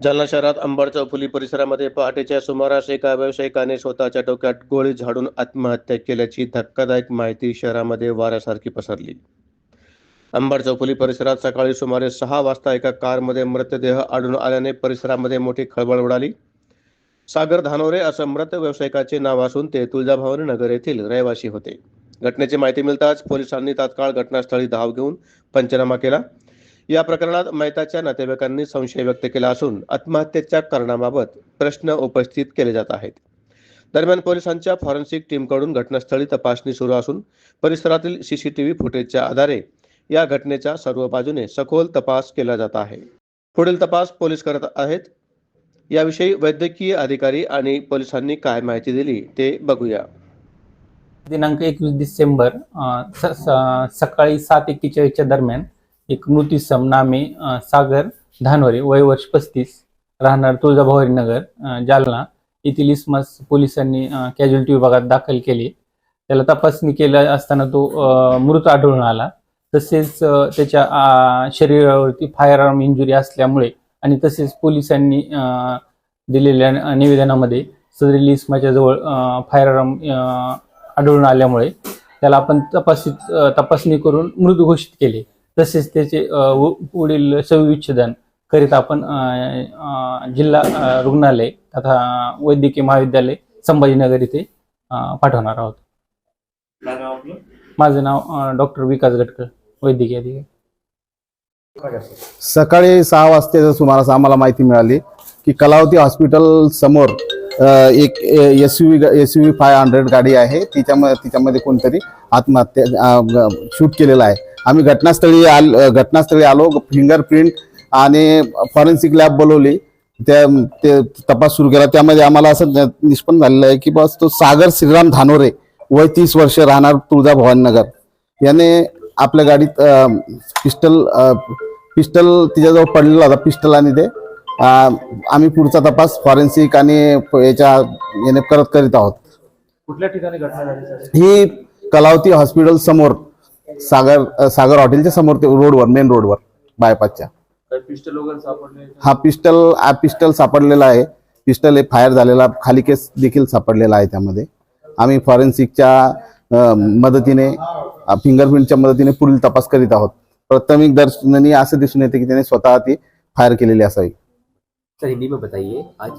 जालना शहरात अंबड चौफुली परिसरामध्ये पहाटेच्या सुमारास एका व्यावसायिकाने स्वतःच्या डोक्यात गोळी झाडून आत्महत्या केल्याची धक्कादायक माहिती शहरामध्ये वाऱ्यासारखी पसरली. अंबड चौफुली परिसरात सकाळी सुमारे सहा वाजता एका कारमध्ये मृतदेह आढळून आल्याने परिसरामध्ये मोठी खळबळ उडाली. सागर धानोरे असं मृत व्यावसायिकाचे नाव असून ते तुळजाभवानी नगर येथील रहिवासी होते. घटनेची माहिती मिळताच पोलिसांनी तात्काळ घटनास्थळी धाव घेऊन पंचनामा केला. या प्रकरणात मैताच्या नातेवाईकांनी संशय व्यक्त केला असून आत्महत्येच्या कारणाबाबत प्रश्न उपस्थित केले जात आहेत. दरम्यान पोलिसांच्या फॉरेन्सिक टीमकडून घटनास्थळी तपासणी सुरू असून परिसरातील सीसीटीव्ही फुटेजच्या आधारे या घटनेचा सर्व बाजूने सखोल तपास केला जात आहे. पुढील तपास पोलीस करत आहेत. याविषयी वैद्यकीय अधिकारी आणि पोलिसांनी काय माहिती दिली ते बघूया. दिनांक एकवीस डिसेंबर सकाळी सात एक्केचाळीसच्या दरम्यान एक मृत्यूसम नामे सागर धानवरे वय वर्ष पस्तीस राहणार तुळजाभवारी नगर जालना. येथील इस्मास पोलिसांनी कॅज्युअल्टी विभागात दाखल केले. त्याला तपासणी केल्या असताना तो मृत आढळून आला. तसेच त्याच्या शरीरावरती फायर आर्म इंजुरी असल्यामुळे आणि तसेच पोलिसांनी दिलेल्या निवेदनामध्ये सदरील इसमाच्या जवळ फायर आर्म आढळून आल्यामुळे त्याला आपण तपासित तपासणी करून मृत घोषित केले. तसेच त्याचे पुढील शवविच्छेदन करीत आपण जिल्हा रुग्णालय तथा वैद्यकीय महाविद्यालय संभाजीनगर इथे पाठवणार आहोत. काय नाव आपलं? माझं नाव डॉक्टर विकास गटकर वैद्यकीय अधिकारी. सकाळी सहा वाजताच्या सुमारास आम्हाला माहिती मिळाली की कलावती हॉस्पिटल समोर एक S U S U five hundred गाडी आहे. तिच्यामध्ये तिच्यामध्ये कोणतरी आत्महत्या शूट केलेला आहे. आम्ही घटनास्थळी आल घटनास्थळी आलो फिंगरप्रिंट आणि फॉरेन्सिक लॅब बोलवली. त्या ते तपास सुरू केला. त्यामध्ये आम्हाला असं निष्पन्न झालेलं आहे की बस तो सागर श्रीराम धानोरे वय तीस वर्ष राहणार तुळजा भवानीनगर याने आपल्या गाडीत पिस्टल पिस्टल तिच्याजवळ पडलेला होता पिस्टल आणि ते. आम्ही पुढचा तपास फॉरेन्सिक आणि याच्या याने करत करीत आहोत. कुठल्या ठिकाणी घटना झाली ही कलावती हॉस्पिटल समोर सागर सागर हॉटेलच्या समोर ते रोडवर मेन रोडवर बायपासच्या. पिस्टल वगैरे सापडले हा पिस्टल हा पिस्टल सापडलेला आहे. पिस्टल हे फायर झालेला खाली केस देखील सापडलेला आहे त्यामध्ये. आम्ही फॉरेन्सिकच्या मदतीने फिंगरप्रिंटच्या मदतीने पुढील तपास करीत आहोत. प्राथमिक दर्शनी असं दिसून येते की त्याने स्वतः ती फायर केलेली असावी. सर हिंदी में बताइए आज